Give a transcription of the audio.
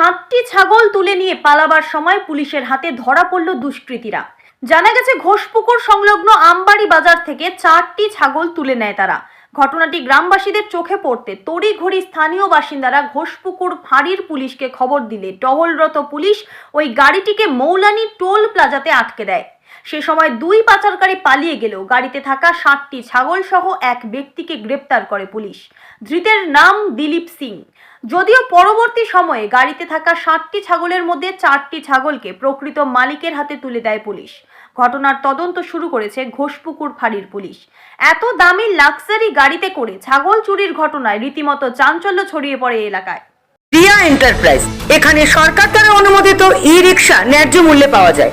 সাতটি ছাগল তুলে নিয়ে পালাবার সময় পুলিশের হাতে ধরা পড়ল দুষ্কৃতীরা। জানা গেছে, ঘোষপুকুর সংলগ্ন আমবাড়ি বাজার থেকে চারটি ছাগল তুলে নেয় তারা। ঘটনাটি গ্রামবাসীদের চোখে পড়তে তড়িঘড়ি স্থানীয় বাসিন্দারা ঘোষপুকুর ফাঁড়ির পুলিশকে খবর দিলে টহলরত পুলিশ ওই গাড়িটিকে মৌলানি টোল প্লাজাতে আটকে দেয়। সে সময় দুই পাচারকারী পালিয়ে গেলেও গাড়িতে থাকা ষাটটি ছাগল সহ এক ব্যক্তিকে গ্রেপ্তার করে পুলিশ। ধৃতের নাম দিলীপ সিং। যদিও পরবর্তী সময়ে গাড়িতে থাকা ষাটটি ছাগলের মধ্যে চারটি ছাগলকে প্রকৃত মালিকের হাতে তুলে দেয় পুলিশ। ঘটনার তদন্ত শুরু করেছে ঘোষপুকুর ফাঁড়ির পুলিশ। এত দামি লাক্সারি গাড়িতে করে ছাগল চুরির ঘটনায় রীতিমতো চাঞ্চল্য ছড়িয়ে পড়ে এলাকায়। রিয়া এন্টারপ্রাইজ। এখানে সরকার দ্বারা অনুমোদিত ই রিক্সা ন্যায্য মূল্যে পাওয়া যায়।